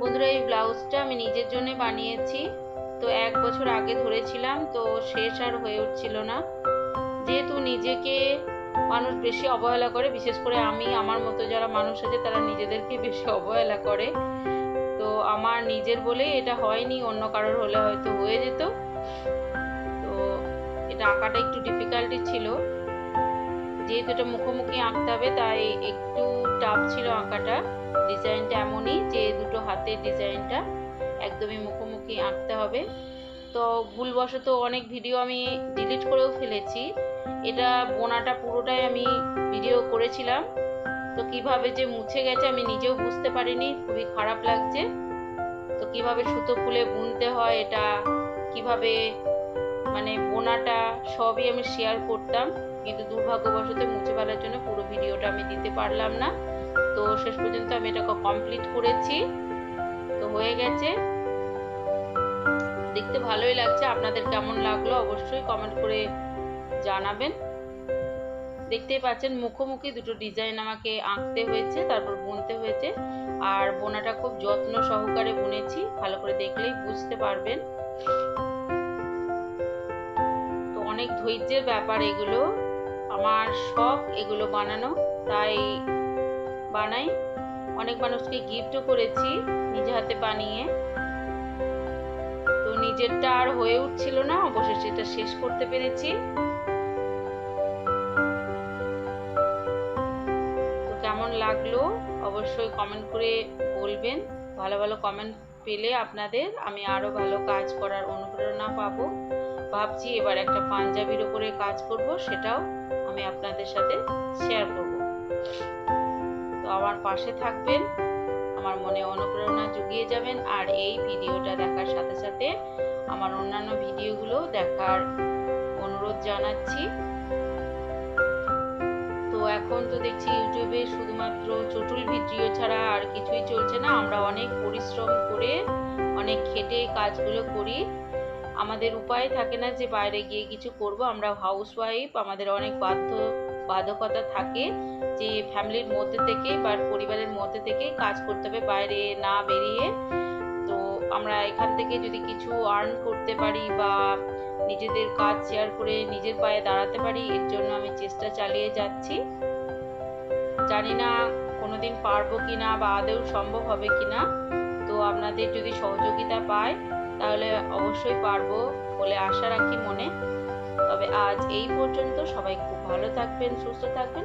বন্ধুরা, এই ব্লাউজটা আমি নিজের জন্য বানিয়েছি। তো এক বছর আগে ধরেছিলাম, তো শেষ আর হয়ে উঠছিল না। যেহেতু নিজেকে মানুষ বেশি অবহেলা করে, বিশেষ করে আমি, আমার মতো যারা মানুষ আছে, তারা নিজেদেরকে বেশি অবহেলা করে। তো আমার নিজের বলে এটা হয়নি, অন্য কারোর হলে হয়তো হয়ে যেত। তো এটা আঁকাটা একটু ডিফিকাল্টি ছিল। যেহেতু এটা মুখোমুখি আঁকতে হবে, তাই একটু টাফ ছিল আঁকাটা। ডিজাইনটা এমনই যে দুটো হাতের ডিজাইনটা একদমই মুখোমুখি আঁকতে হবে। তো ভুলবশত অনেক ভিডিও আমি ডিলিট করেও ফেলেছি। এটা বোনাটা পুরোটাই আমি ভিডিও করেছিলাম। তো কীভাবে যে মুছে গেছে আমি নিজেও বুঝতে পারিনি, খুবই খারাপ লাগছে। তো কীভাবে সুতো খুলে বুনতে হয় এটা, কীভাবে মানে বোনাটা সবই আমি শেয়ার করতাম। কিন্তু দুর্ভাগ্যবশত মুছে ফেলার জন্য পুরো ভিডিওটা আমি দিতে পারলাম না। তো শেষ পর্যন্ত আমি এটাকে কমপ্লিট করেছি। তো হয়ে গেছে। দেখতে ভালোই লাগছে। আপনাদের কেমন লাগল অবশ্যই কমেন্ট করে জানাবেন। দেখতেই পাচ্ছেন মুখোমুখি দুটো ডিজাইন আমাকে আঁকতে হয়েছে, তারপর বুনতে হয়েছে। আর বোনাটা খুব যত্ন সহকারে বুনেছি, ভালো করে দেখলেই বুঝতে পারবেন। তো অনেক ধৈর্যের ব্যাপার এগুলো। আমার শখ এগুলো বানানো। তাই বানাই। অনেক মানুষকে গিফটও করেছি নিজে হাতে বানিয়ে। তো নিজেরটা আর হয়ে উঠছিল না, অবশেষে এটা শেষ করতে পেরেছি। তো কেমন লাগল অবশ্যই কমেন্ট করে বলবেন। ভালো ভালো কমেন্ট পেলে আপনাদের আমি আরও ভালো কাজ করার অনুপ্রেরণা পাবো। ভাবছি এবার একটা পাঞ্জাবির উপরে কাজ করব, সেটাও আমি আপনাদের সাথে শেয়ার আমার পাশে থাকবেন। আমার মনে অনুপ্রেরণা জুগিয়ে যাবেন আর এই ভিডিওটা দেখার সাথে সাথে আমার অন্যান্য ভিডিওগুলো দেখার অনুরোধ জানাচ্ছি। তো এখন তো দেখছি ইউটিউবে শুধুমাত্র চটুল ভিডিও ছাড়া আর কিছুই চলছে না। আমরা অনেক পরিশ্রম করে, অনেক খেটে কাজগুলো করি। আমাদের উপায় থাকে না যে বাইরে গিয়ে কিছু করব। আমরা হাউস ওয়াইফ আমাদের অনেক বাধ্য বাধকতা থাকে যে ফ্যামিলির মধ্যে থেকে বা পরিবারের মধ্যে থেকে কাজ করতে হবে, বাইরে না বেরিয়ে। তো আমরা এখান থেকে যদি কিছু আর্ন করতে পারি বা নিজেদের কাজ শেয়ার করে নিজের পায়ে দাঁড়াতে পারি, এর জন্য আমি চেষ্টা চালিয়ে যাচ্ছি। জানি না কোনোদিন পারব কিনা বা আদৌ সম্ভব হবে কিনা। তো আপনাদের যদি সহযোগিতা পাই, তাহলে অবশ্যই পারব বলে আশা রাখি মনে। তবে আজ এই পর্যন্ত সবাই খুব ভালো থাকবেন সুস্থ থাকবেন।